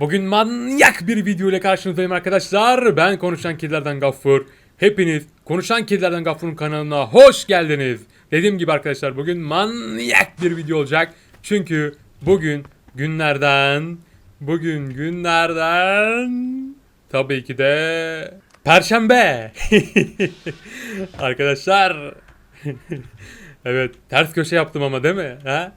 Bugün manyak bir video ile karşınızdayım arkadaşlar. Ben Konuşan Kedilerden Gaffur. Hepiniz Konuşan Kedilerden Gaffur'un kanalına hoş geldiniz. Dediğim gibi arkadaşlar bugün manyak bir video olacak. Çünkü bugün günlerden, bugün günlerden tabii ki de Perşembe. arkadaşlar. evet ters köşe yaptım ama değil mi? Ha?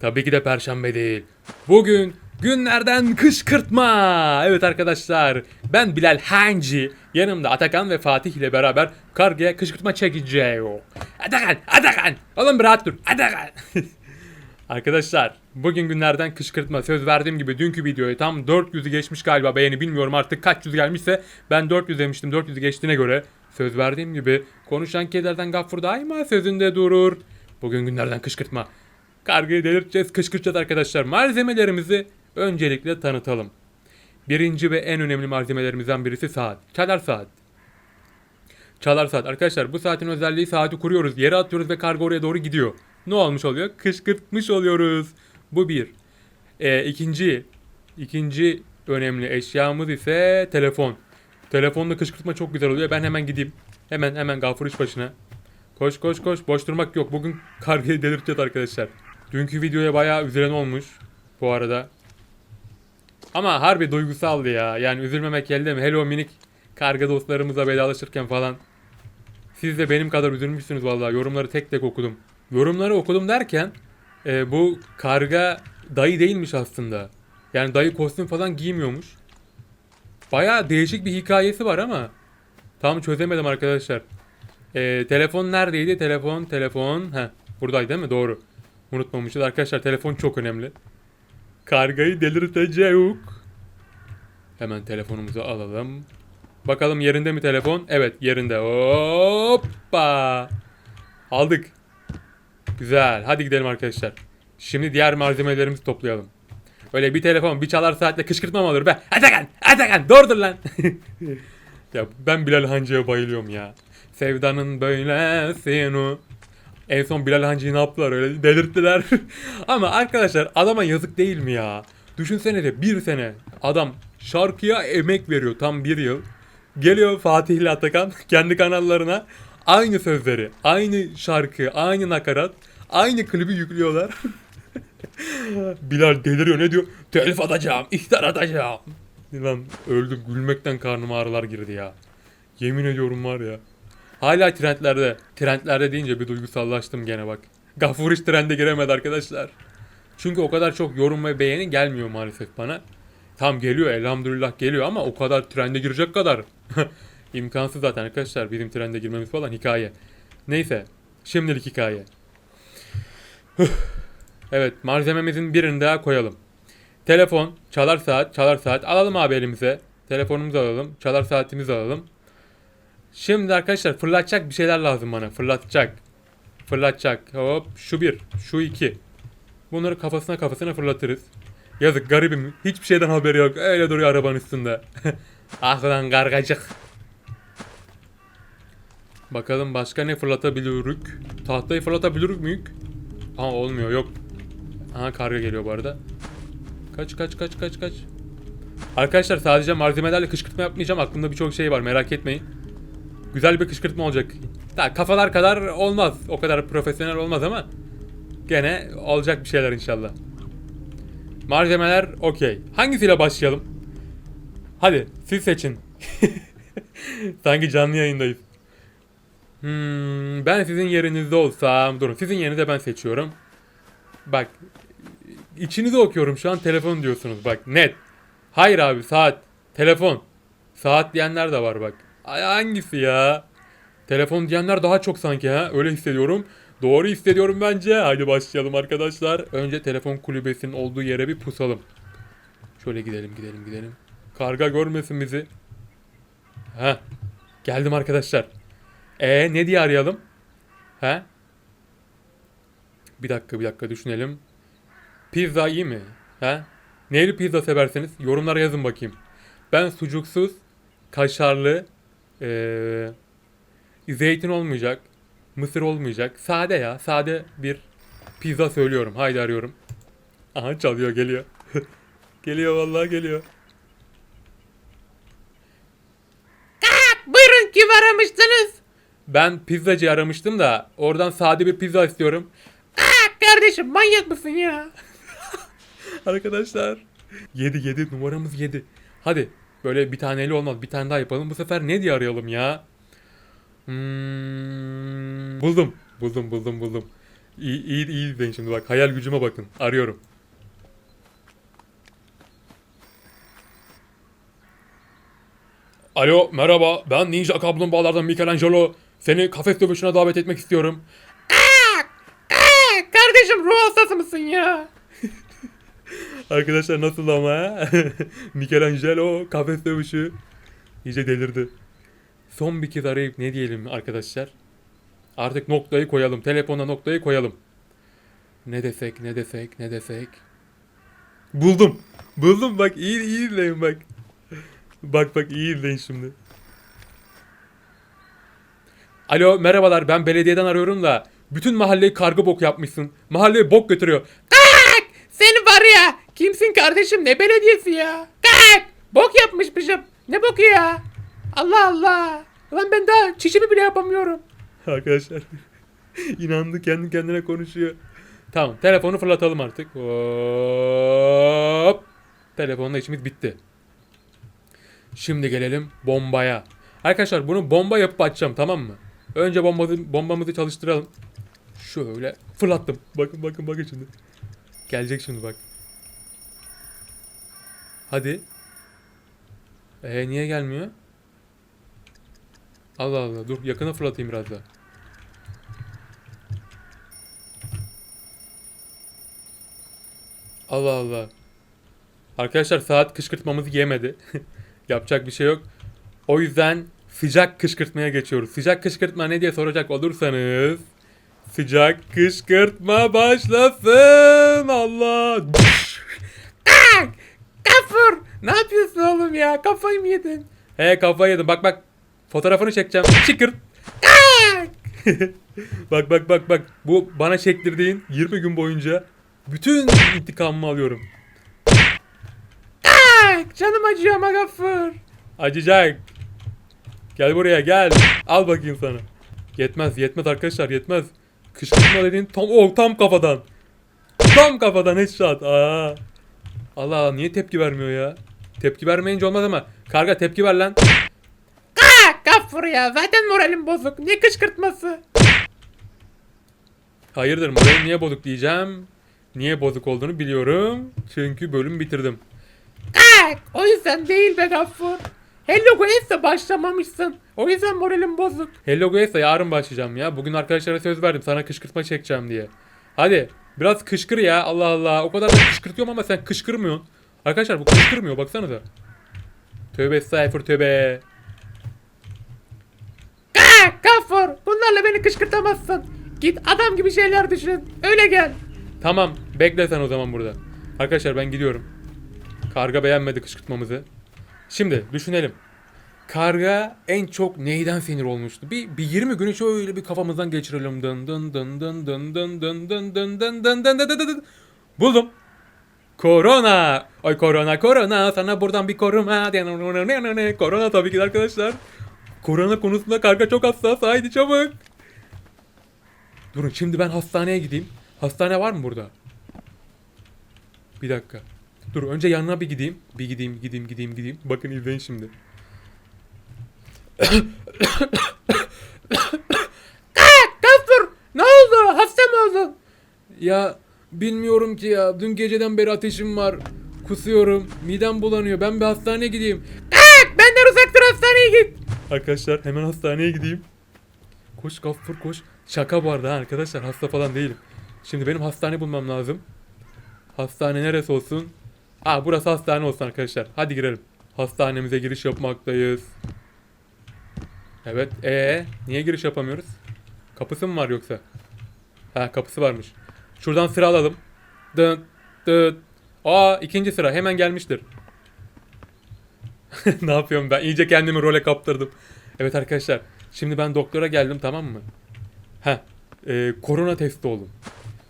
Tabii ki de perşembe değil. Bugün günlerden kışkırtma. Evet arkadaşlar ben Bilal Hancı. Yanımda Atakan ve Fatih ile beraber kargaya kışkırtma çekeceğim. Atakan, Atakan. Oğlum bir rahat dur. Atakan. Arkadaşlar bugün günlerden kışkırtma söz verdiğim gibi dünkü videoya tam 400'ü geçmiş galiba beğeni bilmiyorum artık kaç yüz gelmişse ben 400 demiştim 400'ü geçtiğine göre söz verdiğim gibi konuşan kedilerden gaffur daima sözünde durur. Bugün günlerden kışkırtma. Kargayı delirteceğiz, kışkırtacağız arkadaşlar. Malzemelerimizi öncelikle tanıtalım. Birinci ve en önemli malzemelerimizden birisi saat. Çalar saat. Çalar saat. Arkadaşlar bu saatin özelliği saati kuruyoruz. Yere atıyoruz ve kargo oraya doğru gidiyor. Ne olmuş oluyor? Kışkırtmış oluyoruz. Bu bir. Ee, ikinci, ikinci önemli eşyamız ise telefon. Telefonla kışkırtma çok güzel oluyor. Ben hemen gideyim. Hemen hemen gafur iş başına. Koş koş koş. Boş durmak yok. Bugün kargayı delirteceğiz arkadaşlar. Dünkü videoya bayağı üzülen olmuş. Bu arada. Ama harbi duygusaldı ya. Yani üzülmemek elde mi? Hello minik karga dostlarımızla vedalaşırken falan. Siz de benim kadar üzülmüşsünüz vallahi. Yorumları tek tek okudum. Yorumları okudum derken e, bu karga dayı değilmiş aslında. Yani dayı kostüm falan giymiyormuş. Bayağı değişik bir hikayesi var ama tam çözemedim arkadaşlar. E, telefon neredeydi? Telefon, telefon. Heh, buradaydı değil mi? Doğru. Unutmamışız. Arkadaşlar telefon çok önemli. Kargayı delirteceğiz. Hemen telefonumuzu alalım. Bakalım yerinde mi telefon? Evet yerinde. Hoppa. Aldık. Güzel. Hadi gidelim arkadaşlar. Şimdi diğer malzemelerimizi toplayalım. Öyle bir telefon bir çalar saatte kışkırtma mı olur be? Atakan! Atakan! Doğrudur lan! ya ben Bilal Hancı'ya bayılıyorum ya. Sevdanın böylesini. En son Bilal Hancı'yı ne yaptılar öyle delirttiler. Ama arkadaşlar adama yazık değil mi ya? Düşünsene de bir sene adam şarkıya emek veriyor tam bir yıl. Geliyor Fatih ile Atakan kendi kanallarına aynı sözleri, aynı şarkı, aynı nakarat, aynı klibi yüklüyorlar. Bilal deliriyor ne diyor? Telif atacağım, ihtar atacağım. Lan öldüm gülmekten karnım ağrılar girdi ya. Yemin ediyorum var ya. Hala trendlerde. Trendlerde deyince bir duygusallaştım gene bak. Gafur hiç trende giremedi arkadaşlar. Çünkü o kadar çok yorum ve beğeni gelmiyor maalesef bana. Tam geliyor elhamdülillah geliyor ama o kadar trende girecek kadar. İmkansız zaten arkadaşlar bizim trende girmemiz falan hikaye. Neyse şimdilik hikaye. evet malzememizin birini daha koyalım. Telefon, çalar saat, çalar saat alalım abi elimize. Telefonumuzu alalım, çalar saatimizi alalım. Şimdi arkadaşlar fırlatacak bir şeyler lazım bana. Fırlatacak. Fırlatacak. Hop şu bir. Şu iki. Bunları kafasına kafasına fırlatırız. Yazık garibim. Hiçbir şeyden haberi yok. Öyle duruyor arabanın üstünde. ah lan gargacık. Bakalım başka ne fırlatabiliyoruz? Tahtayı fırlatabiliyoruz muyuk? Aa olmuyor yok. Aha karga geliyor bu arada. Kaç kaç kaç kaç kaç. Arkadaşlar sadece malzemelerle kışkırtma yapmayacağım. Aklımda birçok şey var merak etmeyin. Güzel bir kışkırtma olacak. Daha kafalar kadar olmaz. O kadar profesyonel olmaz ama gene olacak bir şeyler inşallah. Malzemeler okey. Hangisiyle başlayalım? Hadi siz seçin. Sanki canlı yayındayız. Hmm, ben sizin yerinizde olsam... Durun sizin yerinize ben seçiyorum. Bak. içinizi okuyorum şu an telefon diyorsunuz bak net. Hayır abi saat. Telefon. Saat diyenler de var bak. Ay hangisi ya? Telefon diyenler daha çok sanki ha. Öyle hissediyorum. Doğru hissediyorum bence. Haydi başlayalım arkadaşlar. Önce telefon kulübesinin olduğu yere bir pusalım. Şöyle gidelim gidelim gidelim. Karga görmesin bizi. Ha. Geldim arkadaşlar. E ne diye arayalım? He? Bir dakika bir dakika düşünelim. Pizza iyi mi? He? Neyli pizza severseniz yorumlara yazın bakayım. Ben sucuksuz, kaşarlı, ee, zeytin olmayacak, mısır olmayacak. Sade ya, sade bir pizza söylüyorum. Haydi arıyorum. Aha çalıyor geliyor. Geliyor vallahi geliyor. Buyurun kim aramıştınız? Ben pizzacı aramıştım da oradan sade bir pizza istiyorum. Aa, kardeşim manyak mısın ya? Arkadaşlar. 7 7 numaramız 7. Hadi böyle bir taneyle olmaz. Bir tane daha yapalım. Bu sefer ne diye arayalım ya? Hmm, buldum. Buldum buldum buldum. İyi iyi iyi izleyin şimdi bak. Hayal gücüme bakın. Arıyorum. Alo merhaba ben Ninja Kaplumbağalardan Michelangelo. Seni kafes dövüşüne davet etmek istiyorum. Aa, kardeşim ruh hastası mısın ya? Arkadaşlar nasıl ama? Michelangelo kafes dövüşü. İyice delirdi. Son bir kez arayıp ne diyelim arkadaşlar? Artık noktayı koyalım. Telefonda noktayı koyalım. Ne desek, ne desek, ne desek. Buldum. Buldum bak iyi iyi izleyin bak. Bak bak iyi izleyin şimdi. Alo merhabalar ben belediyeden arıyorum da bütün mahalleyi karga bok yapmışsın. Mahalleye bok götürüyor. Kalk! Seni var ya. Kimsin kardeşim ne belediyesi ya? Kalk! Bok yapmışmışım. Ne boku ya? Allah Allah. Lan ben daha çişimi bile yapamıyorum. Arkadaşlar inandı kendi kendine konuşuyor. Tamam telefonu fırlatalım artık. Hop. Telefonla işimiz bitti. Şimdi gelelim bombaya. Arkadaşlar bunu bomba yapıp açacağım tamam mı? Önce bombamızı, bombamızı çalıştıralım. Şöyle fırlattım. Bakın bakın bakın şimdi. Gelecek şimdi bak. Hadi. Ee niye gelmiyor? Allah Allah dur yakına fırlatayım biraz daha. Allah Allah. Arkadaşlar saat kışkırtmamızı yemedi. Yapacak bir şey yok. O yüzden sıcak kışkırtmaya geçiyoruz. Sıcak kışkırtma ne diye soracak olursanız sıcak kışkırtma başlasın. Allah. Gafur! Ne yapıyorsun oğlum ya? Kafayı mı yedin? He kafayı yedim. Bak bak. Fotoğrafını çekeceğim. Çıkırt. Kalk! bak bak bak bak. Bu bana çektirdiğin 20 gün boyunca bütün intikamımı alıyorum. Canım acıyor ama Gafur. Acıyacak. Gel buraya gel. Al bakayım sana. Yetmez yetmez arkadaşlar yetmez. Kışkırtma dediğin tam o tam kafadan. Tam kafadan headshot. Aa. Allah niye tepki vermiyor ya? Tepki vermeyince olmaz ama. Karga tepki ver lan. Kalk Gafur ya. Zaten moralim bozuk. Ne kışkırtması? Hayırdır moralim niye bozuk diyeceğim. Niye bozuk olduğunu biliyorum. Çünkü bölüm bitirdim. Kalk! O yüzden değil be Gafur. Hello Quest'e başlamamışsın. O yüzden moralim bozuk. Hello Guys'a yarın başlayacağım ya. Bugün arkadaşlara söz verdim sana kışkırtma çekeceğim diye. Hadi biraz kışkır ya Allah Allah. O kadar da kışkırtıyorum ama sen kışkırmıyorsun. Arkadaşlar bu kışkırmıyor baksanıza. Tövbe estağfur tövbe. Kalk Gafur! Bunlarla beni kışkırtamazsın. Git adam gibi şeyler düşün. Öyle gel. Tamam bekle sen o zaman burada. Arkadaşlar ben gidiyorum. Karga beğenmedi kışkırtmamızı. Şimdi düşünelim. Karga en çok neyden sinir olmuştu? Bir, bir 20 günü şöyle bir kafamızdan geçirelim. Dın dın dın dın dın dın dın dın dın dın dın dın dın dın. Buldum. Korona. Ay korona korona sana buradan bir koruma. Korona tabii ki arkadaşlar. Korona konusunda karga çok hassas. Haydi çabuk. Durun şimdi ben hastaneye gideyim. Hastane var mı burada? Bir dakika. Dur önce yanına bir gideyim. Bir gideyim, gideyim, gideyim, gideyim. Bakın izleyin şimdi. Gafur! Ne oldu? Hasta mı oldun? Ya bilmiyorum ki ya. Dün geceden beri ateşim var. Kusuyorum. Midem bulanıyor. Ben bir hastaneye gideyim. Kalk! Benden uzak dur hastaneye git. Arkadaşlar hemen hastaneye gideyim. Koş Gaffur koş. Şaka bu arada arkadaşlar hasta falan değilim. Şimdi benim hastane bulmam lazım. Hastane neresi olsun? Aa burası hastane olsun arkadaşlar. Hadi girelim. Hastanemize giriş yapmaktayız. Evet. Ee niye giriş yapamıyoruz? Kapısı mı var yoksa? Ha kapısı varmış. Şuradan sıra alalım. Dın dın. Aa ikinci sıra hemen gelmiştir. ne yapıyorum ben? İyice kendimi role kaptırdım. Evet arkadaşlar. Şimdi ben doktora geldim tamam mı? Ha, korona testi oldum.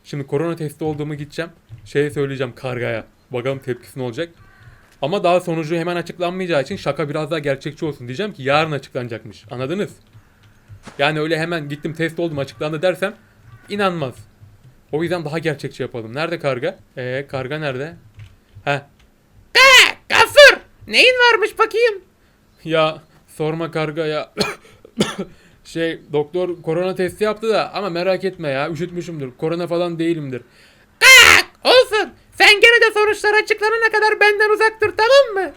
Şimdi korona testi olduğumu gideceğim. Şeye söyleyeceğim kargaya. Bakalım tepkisi ne olacak. Ama daha sonucu hemen açıklanmayacağı için şaka biraz daha gerçekçi olsun. Diyeceğim ki yarın açıklanacakmış. Anladınız? Yani öyle hemen gittim test oldum açıklandı dersem inanmaz. O yüzden daha gerçekçi yapalım. Nerede karga? Ee karga nerede? Heh. Gak! Gafur! Neyin varmış bakayım? Ya sorma karga ya. şey doktor korona testi yaptı da ama merak etme ya üşütmüşümdür. Korona falan değilimdir. Gak! Olsun. Sen gene de sonuçlar açıklanana kadar benden uzak dur tamam mı?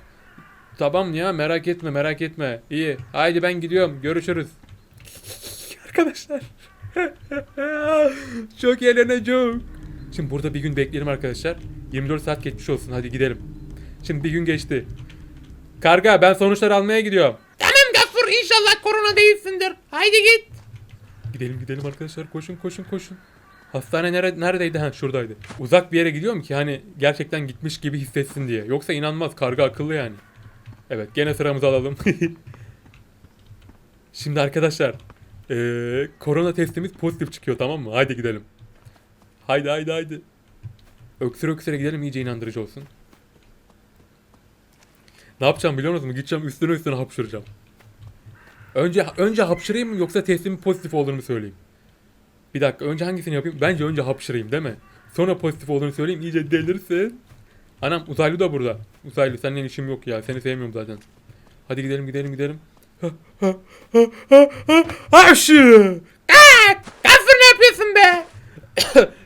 Tamam ya merak etme merak etme. İyi. Haydi ben gidiyorum. Görüşürüz. Arkadaşlar. Çok eğleneceğim. Şimdi burada bir gün bekleyelim arkadaşlar. 24 saat geçmiş olsun. Hadi gidelim. Şimdi bir gün geçti. Karga ben sonuçları almaya gidiyorum. Tamam Gafur inşallah korona değilsindir. Haydi git. Gidelim gidelim arkadaşlar. Koşun koşun koşun. Hastane nere, neredeydi? Ha şuradaydı. Uzak bir yere gidiyorum ki hani gerçekten gitmiş gibi hissetsin diye. Yoksa inanmaz. Karga akıllı yani. Evet gene sıramızı alalım. Şimdi arkadaşlar. eee, korona testimiz pozitif çıkıyor tamam mı? Haydi gidelim. Haydi haydi haydi. Öksür öksüre gidelim iyice inandırıcı olsun. Ne yapacağım biliyor musunuz? Gideceğim üstüne üstüne hapşıracağım. Önce önce hapşırayım mı yoksa testimin pozitif olduğunu söyleyeyim? Bir dakika önce hangisini yapayım? Bence önce hapşırayım değil mi? Sonra pozitif olduğunu söyleyeyim iyice delirsin. Anam uzaylı da burada. Uzaylı seninle işim yok ya. Seni sevmiyorum zaten. Hadi gidelim gidelim gidelim. Hapşı! Gak! Gafur ne yapıyorsun be?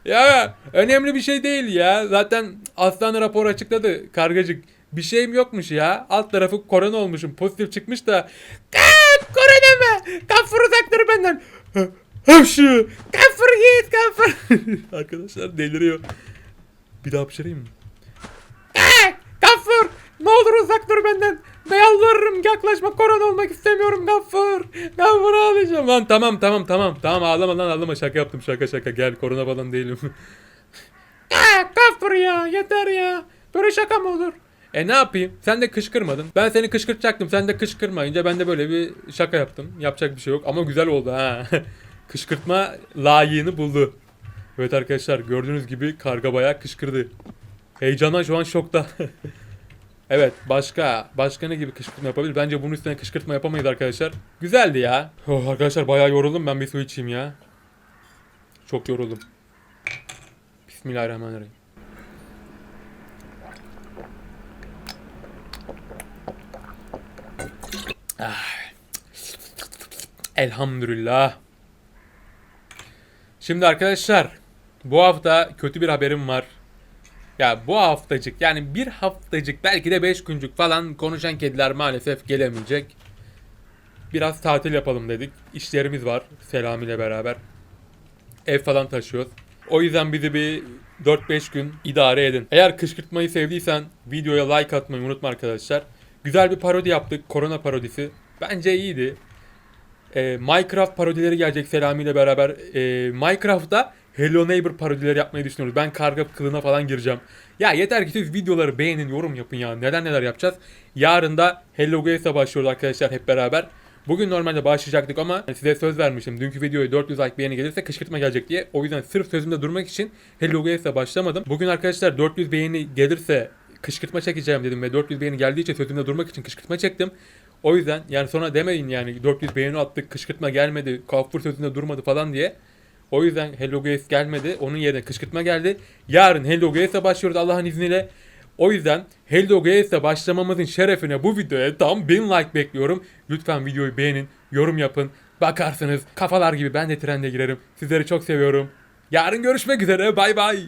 Ya önemli bir şey değil ya. Zaten hastane raporu açıkladı kargacık. Bir şeyim yokmuş ya. Alt tarafı korona olmuşum. Pozitif çıkmış da. Korona mı? Gafur uzak dur benden. Hapşı! Gafur git Gafur. Arkadaşlar deliriyor. Bir daha hapşırayım mı? Gak! Gafur! Ne olur uzak dur benden. Ne yalvarırım yaklaşma korona olmak istemiyorum Gafur. Gafur ağlayacağım lan tamam tamam tamam. Tamam ağlama lan ağlama şaka yaptım şaka şaka gel korona falan değilim. Gafur ya yeter ya. Böyle şaka mı olur? e ne yapayım sen de kışkırmadın. Ben seni kışkırtacaktım sen de kışkırmayınca ben de böyle bir şaka yaptım. Yapacak bir şey yok ama güzel oldu ha. Kışkırtma layığını buldu. Evet arkadaşlar gördüğünüz gibi karga bayağı kışkırdı. Heyecandan şu an şokta. evet başka başka ne gibi kışkırtma yapabilir? Bence bunun üstüne kışkırtma yapamayız arkadaşlar. Güzeldi ya. Oh, arkadaşlar bayağı yoruldum ben bir su içeyim ya. Çok yoruldum. Bismillahirrahmanirrahim. Ah. Elhamdülillah. Şimdi arkadaşlar bu hafta kötü bir haberim var. Ya bu haftacık yani bir haftacık belki de 5 güncük falan konuşan kediler maalesef gelemeyecek. Biraz tatil yapalım dedik. İşlerimiz var Selami ile beraber. Ev falan taşıyoruz. O yüzden bizi bir 4-5 gün idare edin. Eğer kışkırtmayı sevdiysen videoya like atmayı unutma arkadaşlar. Güzel bir parodi yaptık. Korona parodisi. Bence iyiydi. Ee, Minecraft parodileri gelecek Selami ile beraber. Ee, Minecraft'ta Hello Neighbor parodileri yapmayı düşünüyoruz. Ben karga kılığına falan gireceğim. Ya yeter ki siz videoları beğenin, yorum yapın ya. Neden neler yapacağız? Yarın da Hello Games'e başlıyoruz arkadaşlar hep beraber. Bugün normalde başlayacaktık ama size söz vermişim. Dünkü videoya 400 like beğeni gelirse kışkırtma gelecek diye. O yüzden sırf sözümde durmak için Hello Games'e başlamadım. Bugün arkadaşlar 400 beğeni gelirse kışkırtma çekeceğim dedim ve 400 beğeni geldiği için sözümde durmak için kışkırtma çektim. O yüzden yani sonra demeyin yani 400 beğeni attık kışkırtma gelmedi, Kafur sözünde durmadı falan diye. O yüzden Hello Guys gelmedi. Onun yerine kışkırtma geldi. Yarın Hello Guys'e başlıyoruz Allah'ın izniyle. O yüzden Hello Guys'e başlamamızın şerefine bu videoya tam 1000 like bekliyorum. Lütfen videoyu beğenin, yorum yapın. Bakarsınız kafalar gibi ben de trende girerim. Sizleri çok seviyorum. Yarın görüşmek üzere. Bay bay.